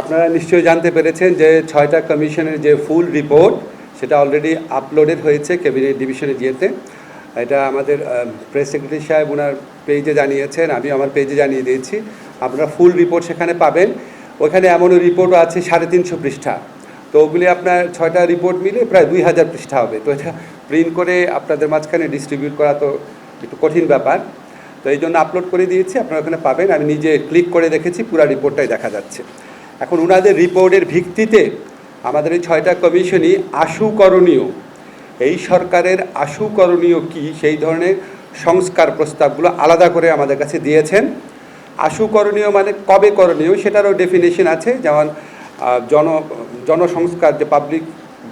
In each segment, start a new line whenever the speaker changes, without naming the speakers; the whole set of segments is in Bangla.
আপনারা নিশ্চয়ই জানতে পেরেছেন যে ছয়টা কমিশনের যে ফুল রিপোর্ট, সেটা অলরেডি আপলোডেড হয়েছে ক্যাবিনেট ডিভিশনে গিয়েতে। এটা আমাদের প্রেস সেক্রেটারি সাহেব ওনার পেজে জানিয়েছেন আমি আমার পেজে জানিয়ে দিয়েছি। আপনারা ফুল রিপোর্ট সেখানে পাবেন। ওখানে এমনও রিপোর্টও আছে সাড়ে তিনশো পৃষ্ঠা। তো ওগুলি আপনার ছয়টা রিপোর্ট মিলে প্রায় দুই হাজার পৃষ্ঠা হবে। তো এটা প্রিন্ট করে আপনাদের মাঝখানে ডিস্ট্রিবিউট করা তো একটু কঠিন ব্যাপার। তো এই জন্য আপলোড করে দিয়েছি, আপনারা ওখানে পাবেন। আমি নিজে ক্লিক করে দেখেছি, পুরো রিপোর্টটাই দেখা যাচ্ছে। এখন ওনাদের রিপোর্টের ভিত্তিতে আমাদের এই ছয়টা কমিশনই আশুকরণীয়। এই সরকারের আশুকরণীয় কি সেই ধরনের সংস্কার প্রস্তাবগুলো আলাদা করে আমাদের কাছে দিয়েছেন। আশুকরণীয় মানে কবে করণীয় সেটারও ডেফিনেশন আছে। যেমন জন, জনসংস্কার যে পাবলিক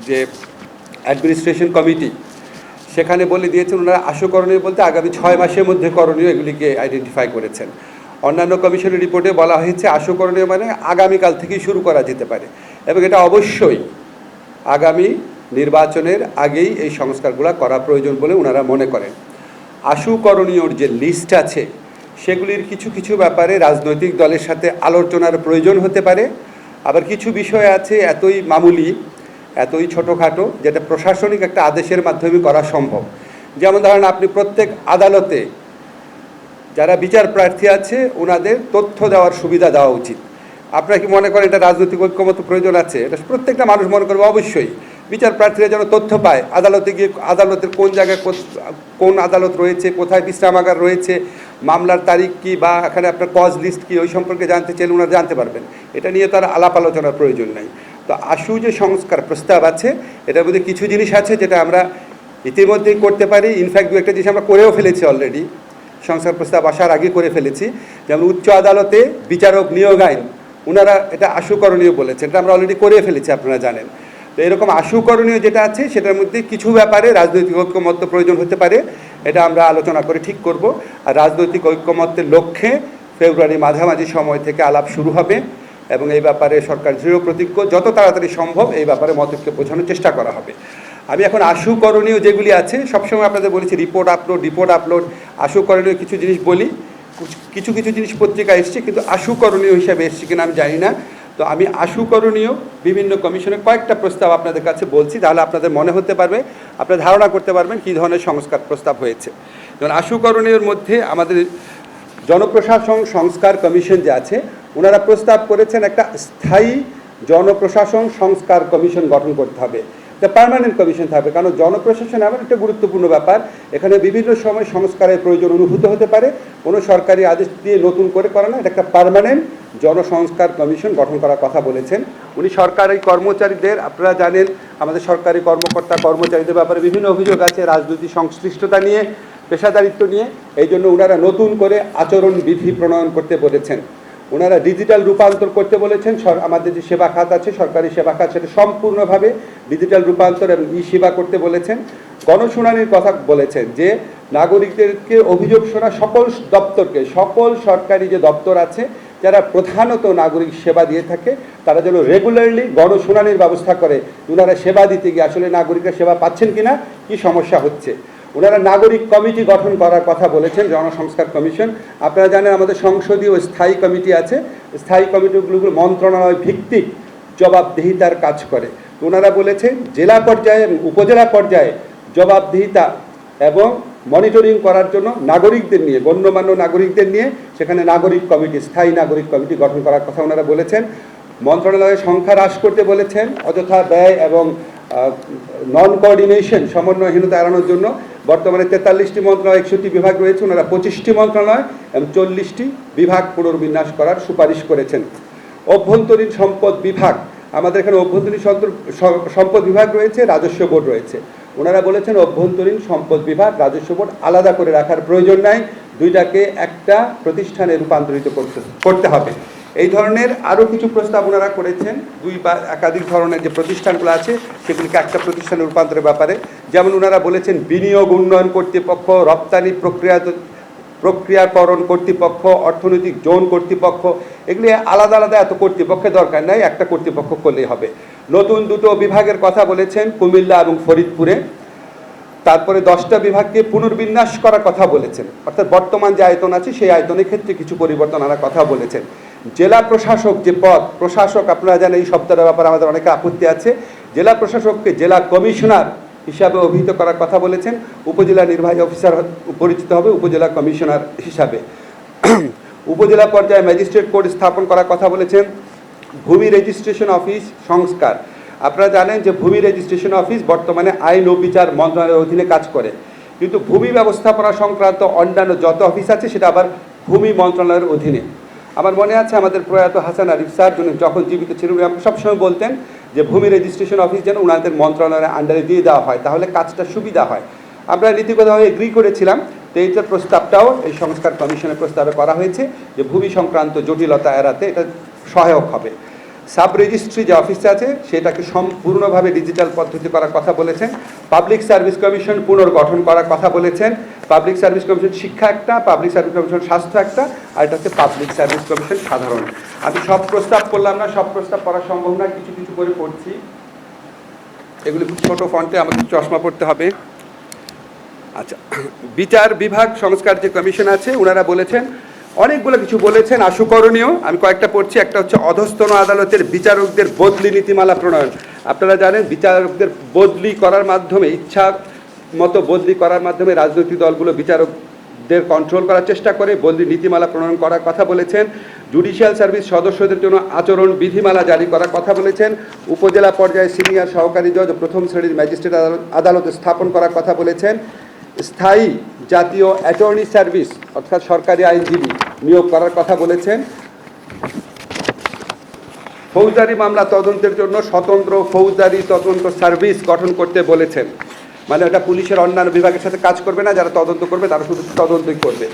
যে অ্যাডমিনিস্ট্রেশন কমিটি সেখানে বলে দিয়েছেন, ওনারা আশুকরণীয় বলতে আগামী ছয় মাসের মধ্যে করণীয় এগুলিকে আইডেন্টিফাই করেছেন। অন্যান্য কমিশনের রিপোর্টে বলা হয়েছে আশু করণীয় মানে আগামীকাল থেকেই শুরু করা যেতে পারে। এবং এটা অবশ্যই আগামী নির্বাচনের আগেই এই সংস্কারগুলো করা প্রয়োজন বলে ওনারা মনে করেন। আশু করণীয়র যে লিস্ট আছে, সেগুলির কিছু কিছু ব্যাপারে রাজনৈতিক দলের সাথে আলোচনার প্রয়োজন হতে পারে। আবার কিছু বিষয় আছে এতই মামুলি, এতই ছোটোখাটো, যেটা প্রশাসনিক একটা আদেশের মাধ্যমে করা সম্ভব। যেমন ধরেন আপনি প্রত্যেক আদালতে যারা বিচার প্রার্থী আছে ওনাদের তথ্য দেওয়ার সুবিধা দেওয়া উচিত। আপনারা কি মনে করেন এটা রাজনৈতিক ঐক্যমত প্রয়োজন আছে? এটা প্রত্যেকটা মানুষ মনে করবে অবশ্যই। বিচার প্রার্থীরা যেন তথ্য পায়, আদালতে গিয়ে আদালতের কোন জায়গায় কোন আদালত রয়েছে, কোথায় বিশ্রামাগার রয়েছে, মামলার তারিখ কি বা এখানে আপনার কজ লিস্ট কি, ওই সম্পর্কে জানতে চাইলে ওনারা জানতে পারবেন। এটা নিয়ে তার আলাপ আলোচনার প্রয়োজন নাই। তো আশু যে সংস্কার প্রস্তাব আছে, এটার মধ্যে কিছু জিনিস আছে যেটা আমরা ইতিমধ্যেই করতে পারি। ইনফ্যাক্ট দু একটা জিনিস আমরা করেও ফেলেছি অলরেডি সংস্কার প্রস্তাব আসার আগে করে ফেলেছি, যেমন উচ্চ আদালতে বিচারক নিয়োগ আইন ওনারা এটা আশুকরণীয় বলেছেন, এটা আমরা অলরেডি করে ফেলেছি, আপনারা জানেন। তো এরকম আশুকরণীয় যেটা আছে, সেটার মধ্যে কিছু ব্যাপারে রাজনৈতিক ঐক্যমত্য প্রয়োজন হতে পারে, এটা আমরা আলোচনা করে ঠিক করব। আর রাজনৈতিক ঐক্যমত্যের লক্ষ্যে ফেব্রুয়ারি মাঝামাঝি সময় থেকে আলাপ শুরু হবে এবং এই ব্যাপারে সরকার দৃঢ় প্রতিজ্ঞ যত তাড়াতাড়ি সম্ভব এই ব্যাপারে মতকে বোঝানোর চেষ্টা করা হবে। আমি এখন আশু করণীয় যেগুলি আছে, সবসময় আপনাদের বলেছি রিপোর্ট আপলোড রিপোর্ট আপলোড আশু করণীয় কিছু জিনিস বলি। কিছু কিছু জিনিস পত্রিকা এসছে, কিন্তু আশু করণীয় হিসাবে এসছে কিনা আমি জানি না। তো আমি আশু করণীয় বিভিন্ন কমিশনের কয়েকটা প্রস্তাব আপনাদের কাছে বলছি, তাহলে আপনাদের মনে হতে পারবে, আপনারা ধারণা করতে পারবেন কী ধরনের সংস্কার প্রস্তাব হয়েছে। যেমন আশু করণীয়র মধ্যে আমাদের জনপ্রশাসন সংস্কার কমিশন যে আছে, ওনারা প্রস্তাব করেছেন একটা স্থায়ী জনপ্রশাসন সংস্কার কমিশন গঠন করতে হবে। এটা পার্মানেন্ট কমিশন থাকবে। কারণ জনপ্রশাসন এমন একটা গুরুত্বপূর্ণ ব্যাপার। এখানে বিভিন্ন সময় সংস্কারের প্রয়োজন অনুভূত হতে পারে। কোনো সরকারি আদেশ দিয়ে নতুন করে করে না, এটা একটা পার্মানেন্ট জনসংস্কার কমিশন গঠন করার কথা বলেছেন। উনি সরকারি কর্মচারীদের, আপনারা জানেন, আমাদের সরকারি কর্মকর্তা, কর্মচারীদের ব্যাপারে বিভিন্ন অভিযোগ আছে, রাজনৈতিক সংশ্লিষ্টতা নিয়ে, পেশাদারিত্ব নিয়ে। এই জন্য ওনারা নতুন করে আচরণ বিধি প্রণয়ন করতে বলেছেন। ওনারা ডিজিটাল রূপান্তর করতে বলেছেন আমাদের যে সেবা খাত আছে, সরকারি সেবা খাত, সেটা সম্পূর্ণভাবে ডিজিটাল রূপান্তর এবং ই সেবা করতে বলেছেন। গণশুনানির কথা বলেছেন যে, নাগরিকদেরকে অভিযোগ শোনা সকল দপ্তরকে, সকল সরকারি যে দপ্তর আছে, যারা প্রধানত নাগরিক সেবা দিয়ে থাকে, তারা যেন রেগুলারলি গণশুনানির ব্যবস্থা করে। ওনারা সেবা দিতে গিয়ে আসলে নাগরিকরা সেবা পাচ্ছেন কিনা, কি সমস্যা হচ্ছে? ওনারা নাগরিক কমিটি গঠন করার কথা বলেছেন, জনসংস্কার কমিশন। আপনারা জানেন আমাদের সংসদীয় স্থায়ী কমিটি আছে। স্থায়ী কমিটিগুলো মন্ত্রণালয় ভিত্তিক জবাবদিহিতার কাজ করে। ওনারা বলেছেন, জেলা পর্যায়ে উপজেলা পর্যায়ে জবাবদিহিতা এবং মনিটরিং করার জন্য নাগরিকদের নিয়ে, গণ্যমান্য নাগরিকদের নিয়ে সেখানে নাগরিক কমিটি, স্থায়ী নাগরিক কমিটি গঠন করার কথা ওনারা বলেছেন। মন্ত্রণালয়ের সংখ্যা হ্রাস করতে বলেছেন, অযথা ব্যয় এবং নন কোঅর্ডিনেশন সমন্বয়হীনতা এড়ানোর জন্য বর্তমানে তেতাল্লিশটি মন্ত্রণালয়, একষট্টি বিভাগ রয়েছে, ওনারা পঁচিশটি মন্ত্রণালয় এবং চল্লিশটি বিভাগ পুনর্বিন্যাস করার সুপারিশ করেছেন। অভ্যন্তরীণ সম্পদ বিভাগ, আমাদের এখানে অভ্যন্তরীণ সম্পদ বিভাগ রয়েছে, রাজস্ব বোর্ড রয়েছে। ওনারা বলেছেন অভ্যন্তরীণ সম্পদ বিভাগ, রাজস্ব বোর্ড আলাদা করে রাখার প্রয়োজন নাই, দুইটাকে একটা প্রতিষ্ঠানে রূপান্তরিত করতে করতে হবে। এই ধরনের আরও কিছু প্রস্তাব ওনারা করেছেন। দুই বা একাধিক ধরনের যে প্রতিষ্ঠানগুলো আছে, সেগুলিকে একটা প্রতিষ্ঠানে রূপান্তরের ব্যাপারে। যেমন ওনারা বলেছেন, বিনিয়োগ উন্নয়ন কর্তৃপক্ষ, রপ্তানি প্রক্রিয়া প্রক্রিয়াকরণ কর্তৃপক্ষ, অর্থনৈতিক জোন কর্তৃপক্ষ, এগুলি আলাদা আলাদা এত কর্তৃপক্ষের দরকার নাই, একটা কর্তৃপক্ষ করলেই হবে। নতুন দুটো বিভাগের কথা বলেছেন, কুমিল্লা এবং ফরিদপুরে। তারপরে দশটা বিভাগকে পুনর্বিন্যাস করার কথা বলেছেন। অর্থাৎ বর্তমান যে আয়তন আছে, সেই আয়তনের ক্ষেত্রে কিছু পরিবর্তন আনার কথা বলেছেন। জেলা প্রশাসক যে পদ, প্রশাসক আপনারা জানেন এই শব্দটার ব্যাপারে আমাদের অনেক আপত্তি আছে। জেলা প্রশাসককে জেলা কমিশনার হিসাবে অভিহিত করার কথা বলেছেন। উপজেলা নির্বাহী অফিসার পরিচিত হবে উপজেলা কমিশনার হিসাবে। উপজেলা পর্যায়ে ম্যাজিস্ট্রেট কোর্ট স্থাপন করার কথা বলেছেন। ভূমি রেজিস্ট্রেশন অফিস সংস্কার। আপনারা জানেন যে ভূমি রেজিস্ট্রেশন অফিস বর্তমানে আইন ও বিচার মন্ত্রণালয়ের অধীনে কাজ করে। কিন্তু ভূমি ব্যবস্থাপনা সংক্রান্ত অন্যান্য যত অফিস আছে, সেটা আবার ভূমি মন্ত্রণালয়ের অধীনে। আমার মনে আছে আমাদের প্রয়াত হাসান আরিফ স্যার যখন জীবিত ছিলেন, উনি সবসময় বলতেন যে ভূমি রেজিস্ট্রেশন অফিস যেন ওনাদের মন্ত্রণালয়ের আন্ডারে দিয়ে দেওয়া হয়, তাহলে কাজটা সুবিধা হয়। আমরা নীতিগতভাবে এগ্রি করেছিলাম, তো এইটার প্রস্তাবটাও এই সংস্কার কমিশনের প্রস্তাবে করা হয়েছে যে ভূমি সংক্রান্ত জটিলতা এড়াতে এটা সহায়ক হবে। সাব রেজিস্ট্রি যে অফিসটা আছে, সেটাকে সম্পূর্ণভাবে ডিজিটাল পদ্ধতি করার কথা বলেছেন। পাবলিক সার্ভিস কমিশন পুনর্গঠন করার কথা বলেছেন। পাবলিক সার্ভিস কমিশন শিক্ষা একটা পাবলিক সার্ভিস কমিশন স্বাস্থ্য একটা, আর এটা হচ্ছে পাবলিক সার্ভিস কমিশন সাধারণ। আমি সব প্রস্তাব করলাম না, সব প্রস্তাব করা সম্ভব না, কিছু কিছু করে পড়ছি। এগুলি খুব ছোটো ফন্টে আমাকে চশমা পড়তে হবে। আচ্ছা বিচার বিভাগ সংস্কার যে কমিশন আছে ওনারা বলেছেন অনেকগুলো কিছু বলেছেন, আশুকরণীয়। আমি কয়েকটা পড়ছি, একটা হচ্ছে অধস্তন আদালতের বিচারকদের বদলি নীতিমালা প্রণয়ন। আপনারা জানেন, বিচারকদের বদলি করার মাধ্যমে, ইচ্ছা মতো বদলি করার মাধ্যমে রাজনৈতিক দলগুলো বিচারকদের কন্ট্রোল করার চেষ্টা করে, বদলি নীতিমালা প্রণয়ন করার কথা বলেছেন। জুডিশিয়াল সার্ভিস সদস্যদের জন্য আচরণ বিধিমালা জারি করার কথা বলেছেন। উপজেলা পর্যায়ে সিনিয়র সহকারী জজ প্রথম শ্রেণির ম্যাজিস্ট্রেট আদালত স্থাপন করার কথা বলেছেন। স্থায়ী জাতীয় অ্যাটর্নি সার্ভিস, অর্থাৎ সরকারি আইনজীবী নিয়োগ করার কথা বলেছেন। ফৌজদারি মামলা তদন্তের জন্য স্বতন্ত্র ফৌজদারি তদন্ত সার্ভিস গঠন করতে বলেছেন। মানে ওটা পুলিশের অন্যান্য বিভাগের সাথে কাজ করবে না, যারা তদন্ত করবে তারা শুধু তদন্তই করবে।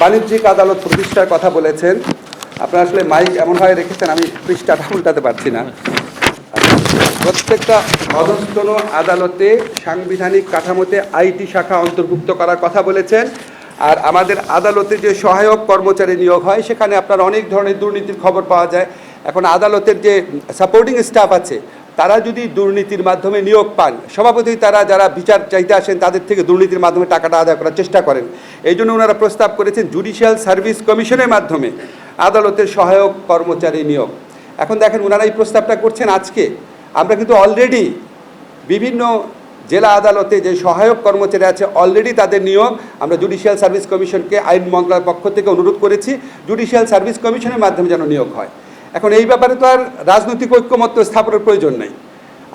বাণিজ্যিক আদালত প্রতিষ্ঠার কথা বলেছেন। আপনারা আসলে মাইক এমনভাবে রেখেছেন, আমি পৃষ্ঠাটা উল্টাতে পারছি না। প্রত্যেকটা অধস্তন আদালতে সাংবিধানিক কাঠামোতে আইটি শাখা অন্তর্ভুক্ত করার কথা বলেছেন। আর আমাদের আদালতে যে সহায়ক কর্মচারী নিয়োগ হয়, সেখানে আপনার অনেক ধরনের দুর্নীতির খবর পাওয়া যায়। এখন আদালতের যে সাপোর্টিং স্টাফ আছে, তারা যদি দুর্নীতির মাধ্যমে নিয়োগ পান, সভাপতি তারা যারা বিচার চাইতে আসেন, তাদের থেকে দুর্নীতির মাধ্যমে টাকাটা আদায় করার চেষ্টা করেন। এই জন্য ওনারা প্রস্তাব করেছেন জুডিশিয়াল সার্ভিস কমিশনের মাধ্যমে আদালতের সহায়ক কর্মচারী নিয়োগ। এখন দেখেন, ওনারা এই প্রস্তাবটা করছেন আজকে। আমরা কিন্তু অলরেডি বিভিন্ন জেলা আদালতে যে সহায়ক কর্মচারী আছে অলরেডি তাদের নিয়োগ আমরা জুডিশিয়াল সার্ভিস কমিশনকে আইন মন্ত্রণালয়ের পক্ষ থেকে অনুরোধ করেছি জুডিশিয়াল সার্ভিস কমিশনের মাধ্যমে যেন নিয়োগ হয়। এখন এই ব্যাপারে তো আর রাজনৈতিক ঐক্যমত্য স্থাপনের প্রয়োজন নেই।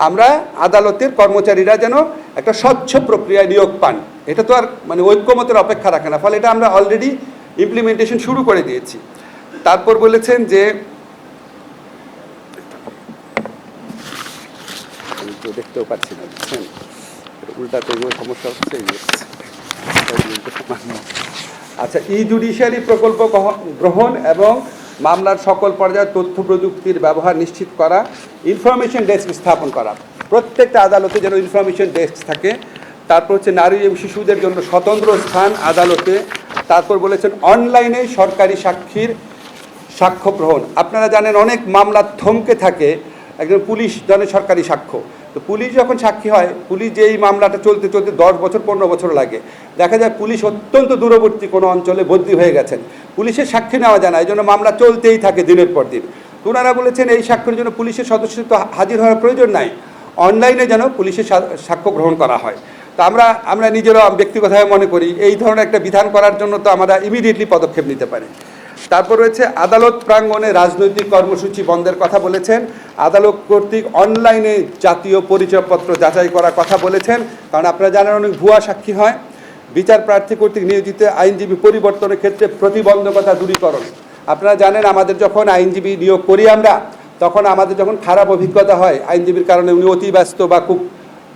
আমরা আদালতের কর্মচারীরা যেন একটা স্বচ্ছ প্রক্রিয়ায় নিয়োগ পান, এটা তো আর মানে ঐক্যমতের অপেক্ষা রাখে না, ফলে এটা আমরা অলরেডি ইমপ্লিমেন্টেশন শুরু করে দিয়েছি। তারপর বলেছেন যে তো দেখতেও পাচ্ছি না, বুঝছেন? উল্টাতে গিয়ে সমস্যা হচ্ছে আচ্ছা ই জুডিশিয়ারি প্রকল্প গ্রহণ এবং মামলার সকল পর্যায়ে তথ্য প্রযুক্তির ব্যবহার নিশ্চিত করা ইনফরমেশন ডেস্ক স্থাপন করা। প্রত্যেকটা আদালতে যেন ইনফরমেশন ডেস্ক থাকে। তারপর হচ্ছে নারী এবং শিশুদের জন্য স্বতন্ত্র স্থান আদালতে। তারপর বলেছেন, অনলাইনে সরকারি সাক্ষীর সাক্ষ্য গ্রহণ। আপনারা জানেন অনেক মামলা থমকে থাকে, একজন পুলিশ জনের সরকারি সাক্ষ্য। তো পুলিশ যখন সাক্ষী হয়, পুলিশ যে এই মামলাটা চলতে চলতে দশ বছর, পনেরো বছর লাগে। দেখা যায় পুলিশ অত্যন্ত দূরবর্তী কোনো অঞ্চলে বদলি হয়ে গেছেন। পুলিশের সাক্ষী নেওয়া যায় না, এই জন্য মামলা চলতেই থাকে দিনের পর দিন। তোনারা বলেছেন, এই সাক্ষ্যের জন্য পুলিশের সদস্য তো হাজির হওয়ার প্রয়োজন নাই। অনলাইনে যেন পুলিশের সাক্ষ্য গ্রহণ করা হয়। তো আমরা আমরা নিজেরাও ব্যক্তিগতভাবে মনে করি, এই ধরনের একটা বিধান করার জন্য তো আমরা ইমিডিয়েটলি পদক্ষেপ নিতে পারি। তারপর রয়েছে আদালত প্রাঙ্গণে রাজনৈতিক কর্মসূচি বন্ধের কথা বলেছেন। আদালত কর্তৃক অনলাইনে জাতীয় পরিচয়পত্র যাচাই করার কথা বলেছেন। কারণ আপনারা জানেন অনেক ভুয়া সাক্ষী হয়। বিচার প্রার্থী কর্তৃক নিয়োজিত আইনজীবী পরিবর্তনের ক্ষেত্রে প্রতিবন্ধকতা দূরীকরণ। আপনারা জানেন আমাদের যখন আইনজীবী নিয়োগ করি আমরা, তখন আমাদের যখন খারাপ অভিজ্ঞতা হয় আইনজীবীর কারণে উনি অতি ব্যস্ত বা খুব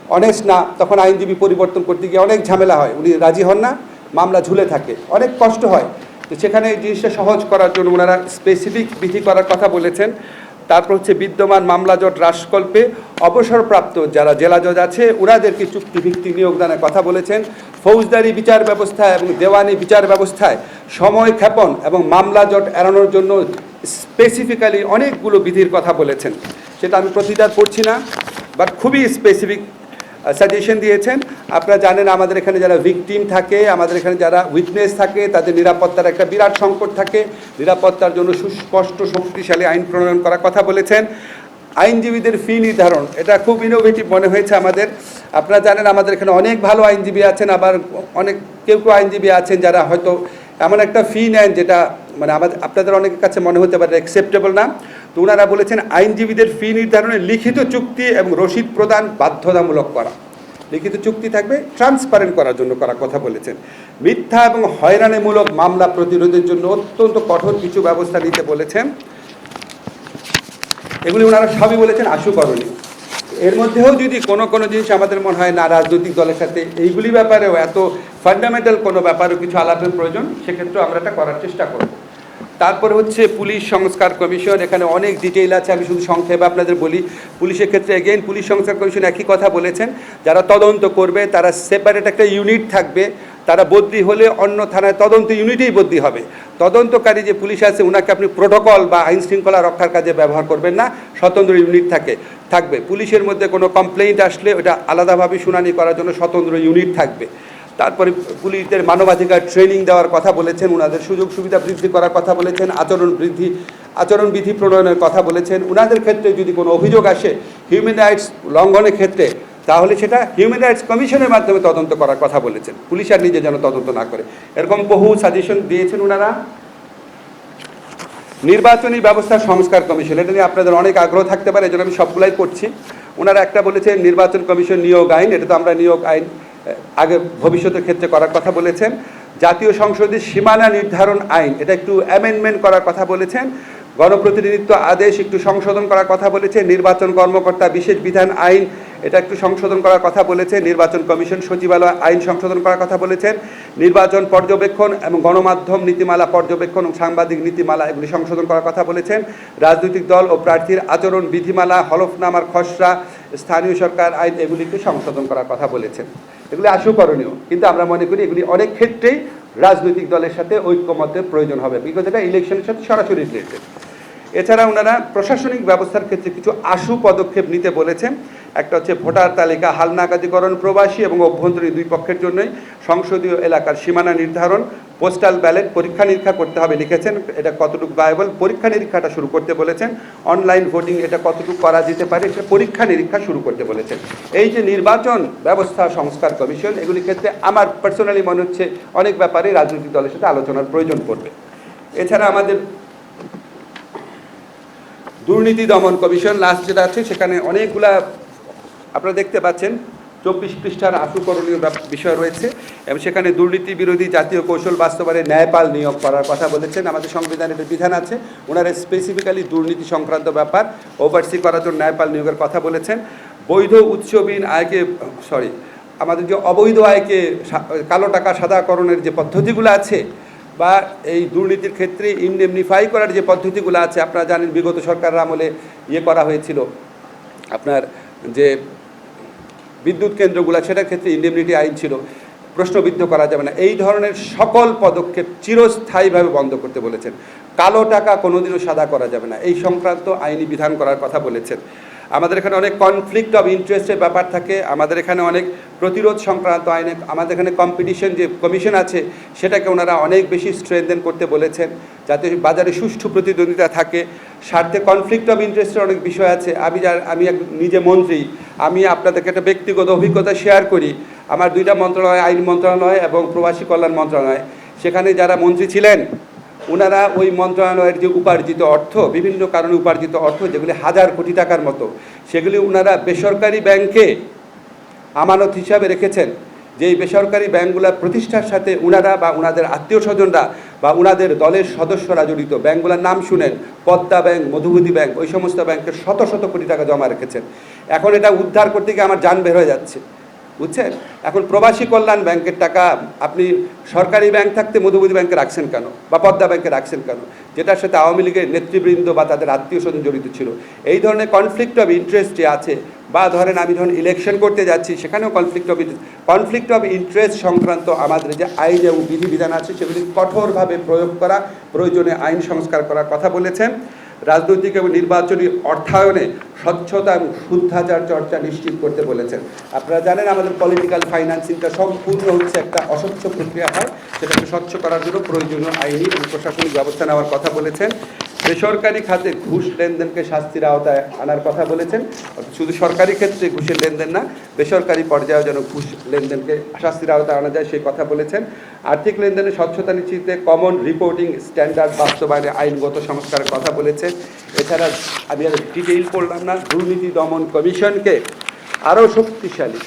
অনেস্ট না, তখন আইনজীবী পরিবর্তন করতে গিয়ে অনেক ঝামেলা হয়। উনি রাজি হন না, মামলা ঝুলে থাকে। অনেক কষ্ট হয়। তো সেখানে এই জিনিসটা সহজ করার জন্য ওনারা স্পেসিফিক বিধি করার কথা বলেছেন। তারপর হচ্ছে বিদ্যমান মামলা জট হ্রাসকল্পে অবসরপ্রাপ্ত যারা জেলা জজ আছে ওনাদেরকে চুক্তিভিত্তিক নিয়োগদানের কথা বলেছেন। ফৌজদারি বিচার ব্যবস্থা এবং দেওয়ানি বিচার ব্যবস্থায় সময় ক্ষেপণ এবং মামলা জট এড়ানোর জন্য স্পেসিফিক্যালি অনেকগুলো বিধির কথা বলেছেন। সেটা আমি প্রতিটা করছি না বাট খুবই স্পেসিফিক সাজেশন দিয়েছেন। আপনারা জানেন আমাদের এখানে যারা ভিকটিম থাকে, আমাদের এখানে যারা উইটনেস থাকে, তাদের নিরাপত্তার একটা বিরাট সংকট থাকে। নিরাপত্তার জন্য সুস্পষ্ট, শক্তিশালী আইন প্রণয়ন করার কথা বলেছেন। আইনজীবীদের ফি নির্ধারণ, এটা খুব ইনোভেটিভ মনে হয়েছে আমাদের। আপনারা জানেন আমাদের এখানে অনেক ভালো আইনজীবী আছেন, আবার অনেক, কেউ কেউ আইনজীবী আছেন যারা হয়তো এমন একটা ফি নেন যেটা মানে আমাদের, আপনাদের অনেকের কাছে মনে হতে পারে অ্যাকসেপ্টেবল না। তো ওনারা বলেছেন, আইনজীবীদের ফি নির্ধারণে লিখিত চুক্তি এবং রসিদ প্রদান বাধ্যতামূলক করা। লিখিত চুক্তি থাকবে ট্রান্সপারেন্ট করার জন্য করা কথা বলেছেন। মিথ্যা এবং হয়রানিমূলক মামলা প্রতিরোধের জন্য অত্যন্ত কঠোর কিছু ব্যবস্থা নিতে বলেছেন। এগুলি ওনারা সবই বলেছেন, আশু করণীয় এর মধ্যেও যদি কোনো কোনো জিনিস আমাদের মনে হয় না, রাজনৈতিক দলের সাথে এইগুলি ব্যাপারেও এত ফান্ডামেন্টাল কোনো ব্যাপারেও কিছু আলাপের প্রয়োজন, সেক্ষেত্রেও আমরা এটা করার চেষ্টা করব। তারপরে হচ্ছে পুলিশ সংস্কার কমিশন, এখানে অনেক ডিটেইল আছে, আমি শুধু সংক্ষেপে আপনাদের বলি। পুলিশের ক্ষেত্রে এগেইন পুলিশ সংস্কার কমিশন একই কথা বলেছেন, যারা তদন্ত করবে, তারা সেপারেট একটা ইউনিট থাকবে, তারা বদলি হলে অন্য থানায় তদন্ত ইউনিটেই বদলি হবে। তদন্তকারী যে পুলিশ আছে ওনাকে আপনি প্রোটোকল বা আইন শৃঙ্খলা রক্ষার কাজে ব্যবহার করবেন না, স্বতন্ত্র ইউনিট থাকে, থাকবে। পুলিশের মধ্যে কোনো কমপ্লেইন্ট আসলে ওটা আলাদাভাবে শুনানি করার জন্য স্বতন্ত্র ইউনিট থাকবে। তারপরে পুলিশদের মানবাধিকার ট্রেনিং দেওয়ার কথা বলেছেন ওনাদের সুযোগ সুবিধা বৃদ্ধি করার কথা বলেছেন, আচরণ বৃদ্ধি, আচরণ বিধি প্রণয়নের কথা বলেছেন। ওনাদের ক্ষেত্রে যদি কোনো অভিযোগ আসে হিউম্যান রাইটস লঙ্ঘনের ক্ষেত্রে, তাহলে সেটা হিউম্যান রাইটস কমিশনের মাধ্যমে তদন্ত করার কথা বলেছেন। পুলিশ আর নিজে যেন তদন্ত না করে। এরকম বহু সাজেশন দিয়েছেন ওনারা নির্বাচনী ব্যবস্থা সংস্কার কমিশন, এটা নিয়ে আপনাদের অনেক আগ্রহ থাকতে পারে, এজন্য আমি সবগুলাই করছি। ওনারা একটা বলেছেন, নির্বাচন কমিশন নিয়োগ আইন, এটা তো আমরা নিয়োগ আইন। আগে ভবিষ্যতের ক্ষেত্রে করার কথা বলেছেন। জাতীয় সংসদের সীমানা নির্ধারণ আইন, এটা একটু অ্যামেন্ডমেন্ট করার কথা বলেছেন। গণপ্রতিনিধিত্ব আদেশ একটু সংশোধন করার কথা বলেছে। নির্বাচন কর্মকর্তা বিশেষ বিধান আইন, এটা একটু সংশোধন করার কথা বলেছে। নির্বাচন কমিশন, সচিবালয় আইন সংশোধন করার কথা বলেছেন। নির্বাচন পর্যবেক্ষণ এবং গণমাধ্যম নীতিমালা পর্যবেক্ষণ ও সাংবাদিক নীতিমালা এগুলি সংশোধন করার কথা বলেছেন। রাজনৈতিক দল ও প্রার্থীর আচরণ, বিধিমালা, হলফনামার খসড়া, স্থানীয় সরকার আইন এগুলিকে সংশোধন করার কথা বলেছেন। এগুলি আশু করণীয় কিন্তু আমরা মনে করি এগুলি অনেক ক্ষেত্রেই রাজনৈতিক দলের সাথে ঐক্যমতের প্রয়োজন হবে। এটা ইলেকশনের সাথে সরাসরি রিলেটেড এছাড়া ওনারা প্রশাসনিক ব্যবস্থার ক্ষেত্রে কিছু আশু পদক্ষেপ নিতে বলেছেন। একটা হচ্ছে ভোটার তালিকা হালনাগাদিকরণ, প্রবাসী এবং অভ্যন্তরীণ দুই পক্ষের জন্যই সংসদীয় এলাকার সীমানা নির্ধারণ, পোস্টাল ব্যালেট, পরীক্ষা নিরীক্ষা করতে হবে লিখেছেন, এটা কতটুকু ভায়াবল পরীক্ষা নিরীক্ষাটা শুরু করতে বলেছেন অনলাইন ভোটিং এটা কতটুকু করা যেতে পারে সেটা পরীক্ষা নিরীক্ষা শুরু করতে বলেছেন। এই যে নির্বাচন ব্যবস্থা সংস্কার কমিশন, এগুলির ক্ষেত্রে আমার পার্সোনালি মনে হচ্ছে অনেক ব্যাপারে রাজনৈতিক দলের সাথে আলোচনার প্রয়োজন পড়বে। এছাড়া আমাদের দুর্নীতি দমন কমিশন লাস্ট যেটা আছে সেখানে অনেকগুলা আপনারা দেখতে পাচ্ছেন, চব্বিশ পৃষ্ঠার আশুকরণীয় বিষয় রয়েছে, এবং সেখানে দুর্নীতি বিরোধী জাতীয় কৌশল বাস্তবায়নে ন্যায়পাল নিয়োগ করার কথা বলেছেন। আমাদের সংবিধানে সংবিধানের বিধান আছে, ওনারা স্পেসিফিক্যালি দুর্নীতি সংক্রান্ত ব্যাপার ওভারসি করার জন্য ন্যায়পাল নিয়োগের কথা বলেছেন। বৈধ উৎসবিহীন আয়কে সরি আমাদের যে অবৈধ আয়কে কালো টাকা সাদাকরণের যে পদ্ধতিগুলো আছে বা এই দুর্নীতির ক্ষেত্রে ইমডেমনিফাই করার যে পদ্ধতিগুলো আছে, আপনারা জানেন বিগত সরকারের আমলে ইয়ে করা হয়েছিল। আপনার যে বিদ্যুৎ কেন্দ্রগুলো, সেটার ক্ষেত্রে ইন্ডেমনিটি আইন ছিল। প্রশ্নবিদ্ধ করা যাবে না। এই ধরনের সকল পদক্ষেপ চিরস্থায়ীভাবে বন্ধ করতে বলেছেন। কালো টাকা কোনোদিনও সাদা করা যাবে না। এই সংক্রান্ত আইনি বিধান করার কথা বলেছেন। আমাদের এখানে অনেক কনফ্লিক্ট অফ ইন্টারেস্টের ব্যাপার থাকে, আমাদের এখানে অনেক প্রতিরোধ সংক্রান্ত আইনে, আমাদের এখানে কম্পিটিশন যে কমিশন আছে, সেটাকে ওনারা অনেক বেশি স্ট্রেনদেন করতে বলেছেন, যাতে বাজারে সুষ্ঠু প্রতিদ্বন্দ্বিতা থাকে। স্বার্থে কনফ্লিক্ট অফ ইন্টারেস্টের অনেক বিষয় আছে। আমি যার আমি এক, নিজে মন্ত্রী, আমি আপনাদেরকে একটা ব্যক্তিগত অভিজ্ঞতা শেয়ার করি। আমার দুইটা মন্ত্রণালয়, আইন মন্ত্রণালয় এবং প্রবাসী কল্যাণ মন্ত্রণালয়। সেখানে যারা মন্ত্রী ছিলেন ওনারা ওই মন্ত্রণালয়ের যে উপার্জিত অর্থ, বিভিন্ন কারণে উপার্জিত অর্থ, যেগুলি হাজার কোটি টাকার মতো, সেগুলি ওনারা বেসরকারি ব্যাংকে আমানত হিসাবে রেখেছেন। যেই বেসরকারি ব্যাংকগুলোর প্রতিষ্ঠার সাথে উনারা বা উনাদের আত্মীয় স্বজনরা বা উনাদের দলের সদস্যরা জড়িত, ব্যাংকগুলোর নাম শুনেন, পদ্মা ব্যাংক মধুমতি ব্যাংক, ওই সমস্ত ব্যাংকের শত শত কোটি টাকা জমা রেখেছেন। এখন এটা উদ্ধার করতে গিয়ে আমার যান বের হয়ে যাচ্ছে। বুঝছেন? এখন প্রবাসী কল্যাণ ব্যাংকের টাকা আপনি সরকারি ব্যাংক থাকতে মধুমতি ব্যাংকে রাখছেন কেন? বা পদ্মা ব্যাংকে রাখছেন কেন? যেটার সাথে আওয়ামী লীগের নেতৃবৃন্দ বা তাদের আত্মীয় স্বজন জড়িত ছিল। এই ধরনের কনফ্লিক্ট অফ ইন্টারেস্ট যে আছে, বা ধরেন আমি ধরেন ইলেকশন করতে যাচ্ছি, সেখানেও conflict of interest conflict of interest সংক্রান্ত আমাদের যে আইন এবং বিধিবিধান আছে, সেগুলি কঠোরভাবে প্রয়োগ করা, প্রয়োজনে আইন সংস্কার করার কথা বলেছেন। রাজনৈতিক এবং নির্বাচনী অর্থায়নে স্বচ্ছতা এবং শুদ্ধাচার চর্চা নিশ্চিত করতে বলেছেন। আপনারা জানেন আমাদের পলিটিক্যাল ফাইন্যান্সিংটা সম্পূর্ণ হচ্ছে একটা অস্বচ্ছ প্রক্রিয়া হয়। সেটাকে স্বচ্ছ করার জন্য প্রয়োজনীয় আইনি এবং প্রশাসনিক ব্যবস্থা নেওয়ার কথা বলেছেন। বেসরকারি খাতে ঘুষ লেনদেনকে শাস্তির আওতায় আনার কথা বলেছেন। শুধু সরকারি ক্ষেত্রে ঘুষের লেনদেন না, বেসরকারি পর্যায়েও যেন ঘুষ লেনদেনকে শাস্তির আওতায় আনা যায় সেই কথা বলেছেন। আর্থিক লেনদেনের স্বচ্ছতা নিশ্চিতে কমন রিপোর্টিং স্ট্যান্ডার্ড বাস্তবায়নে আইনগত সংস্কারের কথা বলেছেন। এছাড়া আমি আর ডিটেইল পড়লাম না, দুর্নীতি দমন কমিশনকে আরও শক্তিশালী,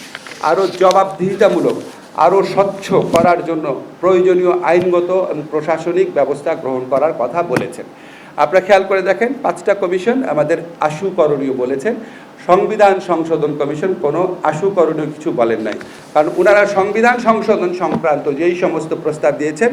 আরও জবাবদিহিতামূলক, আরও স্বচ্ছ করার জন্য প্রয়োজনীয় আইনগত এবং প্রশাসনিক ব্যবস্থা গ্রহণ করার কথা বলেছেন। আপনারা খেয়াল করে দেখেন, পাঁচটা কমিশন আমাদের আশুকরণীয় বলেছেন। সংবিধান সংশোধন কমিশন কোনো আশুকরণীয় কিছু বলেন নাই। কারণ ওনারা সংবিধান সংশোধন সংক্রান্ত যেই সমস্ত প্রস্তাব দিয়েছেন,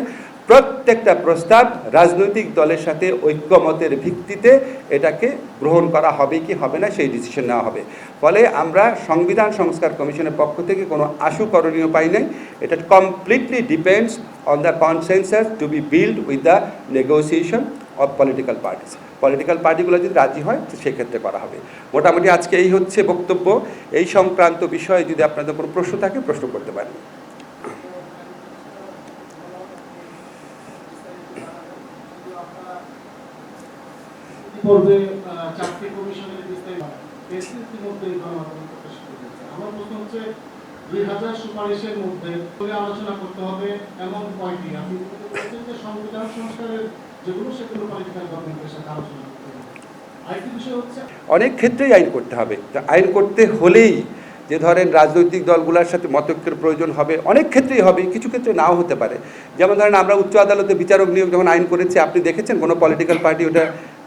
প্রত্যেকটা প্রস্তাব রাজনৈতিক দলের সাথে ঐক্যমতের ভিত্তিতে এটাকে গ্রহণ করা হবে কি হবে না সেই ডিসিশন নেওয়া হবে। ফলে আমরা সংবিধান সংস্কার কমিশনের পক্ষ থেকে কোনো আশুকরণীয় পাই নাই। এটা completely depends on the consensus to be build with the negotiation of political parties political পার্টিগুলো যদি রাজি হয় সেক্ষেত্রে করা হবে। মোটামুটি আজকে এই হচ্ছে বক্তব্য। এই সংক্রান্ত বিষয়ে যদি আপনাদের কোনো প্রশ্ন থাকে, প্রশ্ন করতে পারেন।
সুপারিশের মধ্যে আলোচনা করতে হবে এমন কয়টি? সংবিধান সংস্কারের
অনেক ক্ষেত্রেই আইন করতে হবে। আইন করতে হলেই যে ধরেন রাজনৈতিক দলগুলোর সাথে মতৈক্যের প্রয়োজন হবে, অনেক ক্ষেত্রেই হবে, কিছু ক্ষেত্রে নাও হতে পারে। যেমন ধরেন আমরা উচ্চ আদালতে বিচারক নিয়োগ যখন আইন করেছি, আপনি দেখেছেন কোনো পলিটিক্যাল পার্টি ওটা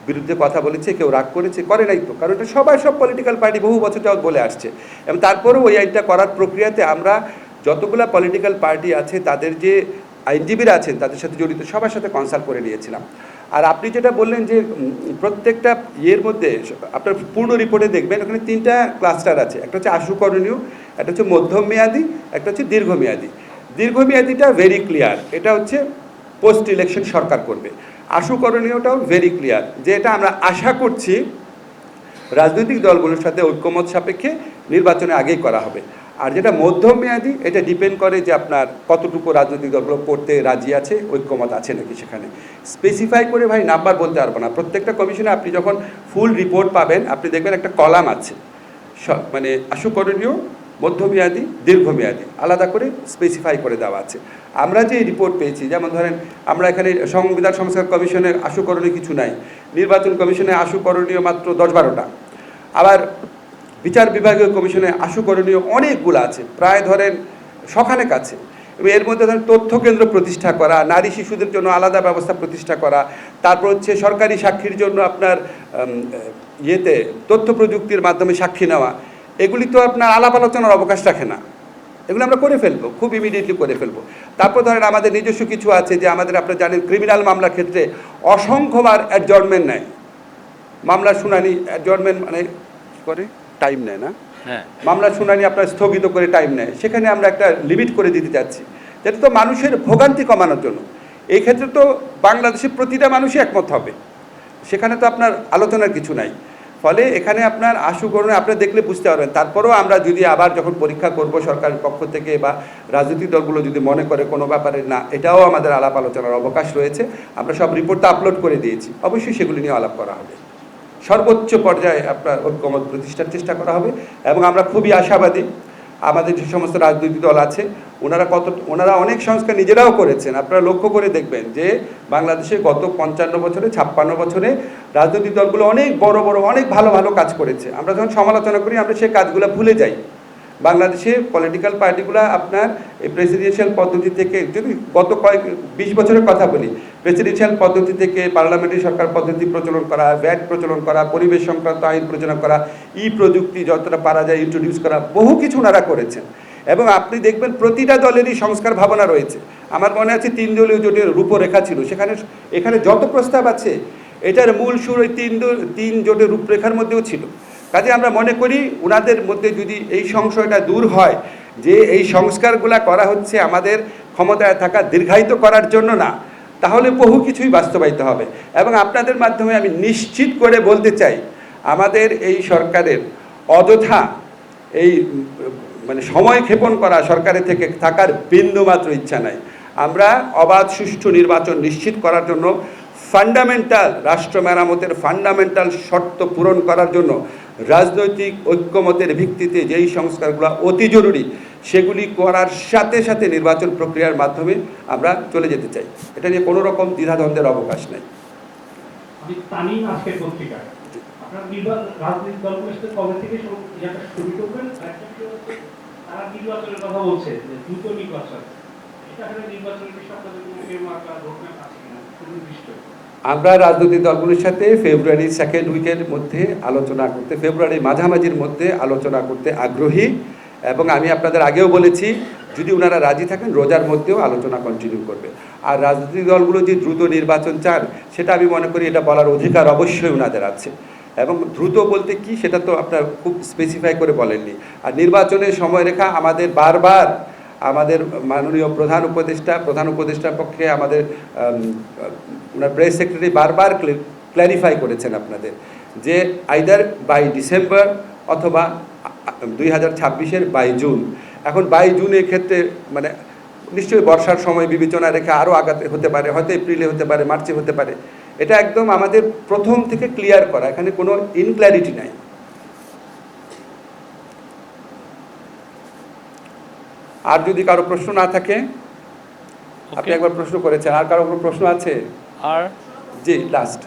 বিরুদ্ধে কথা বলেছে, কেউ রাগ করেছে? করে নাই তো। কারণ এটা সবাই, সব পলিটিক্যাল পার্টি বহু বছর যাওয়া বলে আসছে। এবং তারপরেও ওই আইনটা করার প্রক্রিয়াতে আমরা যতগুলা পলিটিক্যাল পার্টি আছে, তাদের যে আইনজীবীরা আছেন, তাদের সাথে জড়িত, সবার সাথে কনসাল্ট করে নিয়েছিলাম। আর আপনি যেটা বললেন যে প্রত্যেকটা ইয়ের মধ্যে, আপনার পূর্ণ রিপোর্টে দেখবেন, ওখানে তিনটা ক্লাস্টার আছে। একটা হচ্ছে আশুকরণীয়, একটা হচ্ছে মধ্যম মেয়াদি একটা হচ্ছে দীর্ঘমেয়াদী। দীর্ঘমেয়াদীটা ভেরি ক্লিয়ার এটা হচ্ছে পোস্ট ইলেকশন সরকার করবে। আশুকরণীয়টাও ভেরি ক্লিয়ার যে এটা আমরা আশা করছি রাজনৈতিক দলগুলোর সাথে ঐক্যমত সাপেক্ষে নির্বাচনে আগেই করা হবে। আর যেটা মধ্যমেয়াদী, এটা ডিপেন্ড করে যে আপনার কতটুকু রাজনৈতিক দলগুলো করতে রাজি আছে, ঐক্যমত আছে নাকি সেখানে। স্পেসিফাই করে ভাই নাম্বার বলতে পারব না। প্রত্যেকটা কমিশনে আপনি যখন ফুল রিপোর্ট পাবেন, আপনি দেখবেন একটা কলাম আছে। মানে আশুকরণীয় মধ্যমেয়াদী, দীর্ঘমেয়াদী। আলাদা করে স্পেসিফাই করে দেওয়া আছে। আমরা যে রিপোর্ট পেয়েছি, যেমন ধরেন আমরা এখানে সংবিধান সংস্কার কমিশনের আশুকরণীয় কিছু নাই। নির্বাচন কমিশনে আশুকরণীয় মাত্র দশ বারোটা। আবার বিচার বিভাগীয় কমিশনে আশুকরণীয় অনেকগুলো আছে। প্রায় ধরেন শখানেক আছে। এর মধ্যে ধরেন তথ্য কেন্দ্র প্রতিষ্ঠা করা, নারী শিশুদের জন্য আলাদা ব্যবস্থা প্রতিষ্ঠা করা, তারপর হচ্ছে সরকারি সাক্ষীর জন্য আপনার ইয়েতে তথ্য প্রযুক্তির মাধ্যমে সাক্ষী নেওয়া। এগুলি তো আপনার আলাপ আলোচনার অবকাশ রাখে না। এগুলো আমরা করে ফেলব, খুব ইমিডিয়েটলি করে ফেলব। তারপর ধরেন আমাদের নিজস্ব কিছু আছে যে আমাদের আপনারা জানেন ক্রিমিনাল মামলার ক্ষেত্রে অসংখ্যবার অ্যাডজর্নমেন্ট নেয়। মামলার শুনানি অ্যাডজর্নমেন্ট মানে করে? টাইম নেয় না।
হ্যাঁ।
মামলার শুনানি আপনার স্থগিত করে টাইম নেয়। সেখানে আমরা একটা লিমিট করে দিতে চাচ্ছি। যেটা তো মানুষের ভোগান্তি কমানোর জন্য। এই ক্ষেত্রে তো বাংলাদেশের প্রতিটা মানুষই একমত হবে। সেখানে তো আপনার আলোচনার কিছু নাই। ফলে এখানে আপনার আশুকরণে আপনি দেখলে বুঝতে পারবেন। তারপরেও আমরা যদি আবার যখন পরীক্ষা করব সরকারের পক্ষ থেকে বা রাজনৈতিক দলগুলো যদি মনে করে কোনো ব্যাপারে না এটাও আমাদের আলাপ আলোচনার অবকাশ রয়েছে। আমরা সব রিপোর্টটা আপলোড করে দিয়েছি। অবশ্যই সেগুলি নিয়ে আলাপ করা হবে। সর্বোচ্চ পর্যায়ে আপনার ঐক্যমত প্রতিষ্ঠার চেষ্টা করা হবে এবং আমরা খুবই আশাবাদী আমাদের যে সমস্ত রাজনৈতিক দল আছে, ওনারা কত, ওনারা অনেক সংস্কার নিজেরাও করেছেন। আপনারা লক্ষ্য করে দেখবেন যে বাংলাদেশে গত পঞ্চান্ন বছরে, ছাপ্পান্ন বছরে রাজনৈতিক দলগুলো অনেক বড় বড়, অনেক ভালো ভালো কাজ করেছে। আমরা যখন সমালোচনা করি, আমরা সেই কাজগুলো ভুলে যাই। বাংলাদেশে পলিটিক্যাল পার্টিগুলো আপনার এই প্রেসিডেন্সিয়াল পদ্ধতি থেকে, যদি গত কয়েক, বিশ বছরের কথা বলি প্রেসিডেন্সিয়াল পদ্ধতি থেকে পার্লামেন্টারি সরকার পদ্ধতি প্রচলন করা ভ্যাট প্রচলন করা, পরিবেশ সংক্রান্ত আইন প্রচলন করা ই প্রযুক্তি যতটা পারা যায় ইন্ট্রোডিউস করা, বহু কিছু ওনারা করেছেন। এবং আপনি দেখবেন প্রতিটা দলেরই সংস্কার ভাবনা রয়েছে। আমার মনে আছে তিন দলীয় জোটের রূপরেখা ছিল। সেখানে, এখানে যত প্রস্তাব আছে, এটার মূল সুর ওই তিন তিন জোটের রূপরেখার মধ্যেও ছিল। কাজে আমরা মনে করি ওনাদের মধ্যে যদি এই সংশয়টা দূর হয় যে এই সংস্কারগুলা করা হচ্ছে আমাদের ক্ষমতায় থাকা দীর্ঘায়িত করার জন্য না, তাহলে বহু কিছুই বাস্তবায়িত হবে। এবং আপনাদের মাধ্যমে আমি নিশ্চিত করে বলতে চাই, আমাদের এই সরকারের অযথা এই মানে সময় ক্ষেপণ করা সরকারের থেকে থাকার বিন্দুমাত্র ইচ্ছা নাই। আমরা অবাধ সুষ্ঠু নির্বাচন নিশ্চিত করার জন্য ফান্ডামেন্টাল রাষ্ট্র মেরামতের ফান্ডামেন্টাল শর্ত পূরণ করার জন্য রাজনৈতিক ঐক্যমতের ভিত্তিতে যেই সংস্কারগুলো অতি জরুরি, সেগুলি করার সাথে সাথে নির্বাচন প্রক্রিয়ার মাধ্যমে আমরা চলে যেতে চাই। এটা নিয়ে কোনো রকম দ্বিধাদ্বন্দ্বের অবকাশ নেই।
তারা নির্বাচনের কথা বলছে
আমরা রাজনৈতিক দলগুলির সাথে ফেব্রুয়ারি সেকেন্ড উইকের মধ্যে আলোচনা করতে ফেব্রুয়ারি মাঝামাঝির মধ্যে আলোচনা করতে আগ্রহী এবং আমি আপনাদের আগেও বলেছি যদি ওনারা রাজি থাকেন রোজার মধ্যেও আলোচনা কন্টিনিউ করবে। আর রাজনৈতিক দলগুলো যে দ্রুত নির্বাচন চান সেটা আমি মনে করি এটা বলার অধিকার অবশ্যই ওনাদের আছে। এবং দ্রুত বলতে কি সেটা তো আপনার খুব স্পেসিফাই করে বলেননি। আর নির্বাচনের সময়রেখা আমাদের বারবার আমাদের মাননীয় প্রধান উপদেষ্টা প্রধান উপদেষ্টার পক্ষে আমাদের আম, ওনার প্রেস সেক্রেটারি বারবার ক্ল্যারিফাই করেছেন আপনাদের যে আইদার বাই ডিসেম্বর অথবা দুই হাজার ছাব্বিশের বাই জুন এখন বাই জুনের ক্ষেত্রে মানে নিশ্চয়ই বর্ষার সময় বিবেচনা রেখে আরও আগাতে হতে পারে হয়তো এপ্রিলে হতে পারে মার্চে হতে পারে। এটা একদম আমাদের প্রথম থেকে ক্লিয়ার করা এখানে কোনো ইনক্ল্যারিটি নাই। আর যদি কারও প্রশ্ন না থাকে আপনি একবার প্রশ্ন করেছেন আর কারও কোনো প্রশ্ন আছে?
আর
জি লাস্ট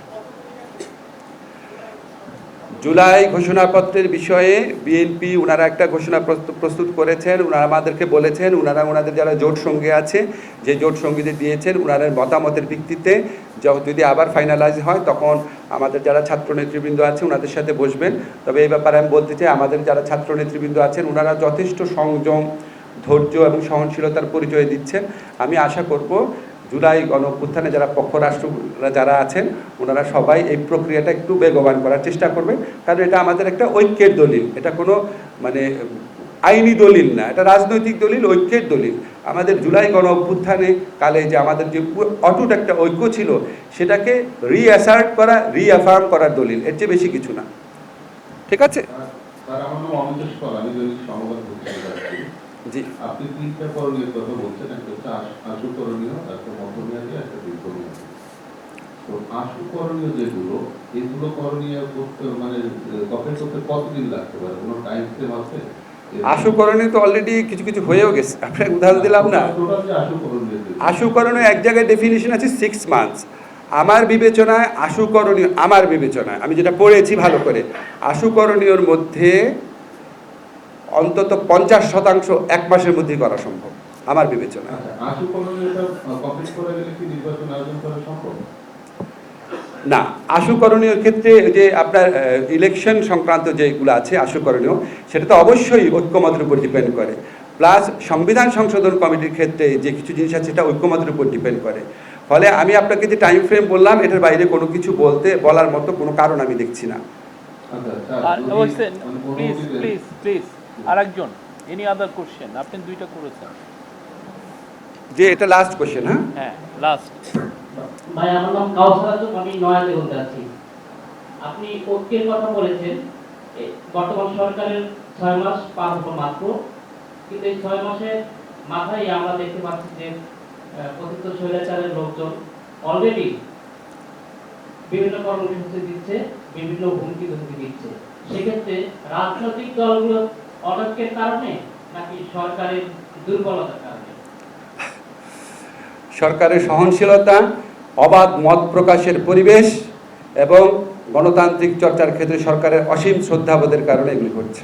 জুলাই ঘোষণাপত্রের বিষয়ে বিএনপি ওনারা একটা ঘোষণা প্রস্তুত- প্রস্তুত করেছেন। ওনারা আমাদেরকে বলেছেন ওনারা ওনাদের যারা জোট সঙ্গী আছে, যে জোট সঙ্গীদের দিয়েছেন ওনাদের মতামতের ভিত্তিতে যদি আবার ফাইনালাইজ হয়, তখন আমাদের যারা ছাত্র নেতৃবৃন্দ আছে ওনাদের সাথে বসবেন। তবে এই ব্যাপারে আমি বলতে চাই, আমাদের যারা ছাত্র নেতৃবৃন্দ আছেন ওনারা যথেষ্ট সংযম, ধৈর্য এবং সহনশীলতার পরিচয় দিচ্ছেন। আমি আশা করব জুলাই গণ অভ্যুত্থানে যারা পক্ষ রাষ্ট্ররা যারা আছেন, ওনারা সবাই এই প্রক্রিয়াটা একটু বেগবান করার চেষ্টা করবেন। কারণ এটা আমাদের একটা ঐক্যের দলিল। এটা কোনো মানে আইনি দলিল না। এটা রাজনৈতিক দলিল, ঐক্যের দলিল। আমাদের জুলাই গণ অভ্যুত্থানে কালে যে আমাদের যে অটুট একটা ঐক্য ছিল, সেটাকে রিঅ্যাসার্ট করা রিঅ্যাফার্ম করার দলিল। এর চেয়ে বেশি কিছু না। ঠিক আছে? জি।
আপনি তিনটা করণীয় কথা বলছেন একটা হচ্ছে আশু করণীয় একটা মধ্যমেয়াদী একটা দীর্ঘমেয়াদী। তো আশু করণীয় যেগুলো এগুলো করণীয় করতে মানে কপের করতে কতদিন লাগতে পারে? কোনো টাইম ফ্রেম আছে?
আশুকরণে তো অলরেডি কিছু কিছু হয়েও গেছে। উদাহরণ দিলাম না?
টোটাল যে আশু করণীয় যেগুলো।
আশুকরণের এক জায়গায় ডেফিনিশন আছে সিক্স মান্থস আমার বিবেচনায় আশুকরণীয় আমার বিবেচনায় আমি যেটা পড়েছি ভালো করে আশুকরণীয়র মধ্যে অন্তত পঞ্চাশ শতাংশ এক মাসের মধ্যেই করা সম্ভব আমার বিবেচনায়
আচ্ছা আশু করণীয়টা কমপ্লিট করে গেলে কি নির্বাচন আয়োজন করা সম্ভব?
না আশুকরণীয় ক্ষেত্রে যে আপনার ইলেকশন সংক্রান্ত যেগুলো আছে আশুকরণীয় সেটা তো অবশ্যই ঐক্যমতের উপর ডিপেন্ড করে। প্লাস সংবিধান সংশোধন কমিটির ক্ষেত্রে যে কিছু জিনিস আছে সেটা ঐক্যমতের উপর ডিপেন্ড করে। ফলে আমি আপনাকে যে টাইম ফ্রেম বললাম এটার বাইরে কোনো কিছু বলতে বলার মতো কোনো কারণ আমি দেখছি না।
আচ্ছা স্যার
আর এনি আদার কোশ্চেন আপনি দুইটা করেছেন।
যে এটা লাস্ট কোশ্চেন হ্যাঁ?
হ্যাঁ লাস্ট
ভাই আমার নাম কাউসার আজম আমি নয়াতে বলতে আছি। আপনি ঐক্যের কথা বলেছেন বর্তমান সরকারের ছয় মাস পার হলো মাত্র কিন্তু এই ছয় মাসের মাথায় আমরা দেখতে পাচ্ছি যে কথিত স্বৈরাচারের লোকজন অলরেডি বিভিন্ন কর্মসূচি দিচ্ছে বিভিন্ন হুমকি ধমকি দিচ্ছে। সেক্ষেত্রে রাজনৈতিক দলগুলো কারণে নাকি সরকারের দুর্বলতার কারণে?
সরকারের সহনশীলতা, অবাধ মত প্রকাশের পরিবেশ এবং গণতান্ত্রিক চর্চার ক্ষেত্রে সরকারের অসীম শ্রদ্ধাবোধের কারণে এগুলি ঘটছে।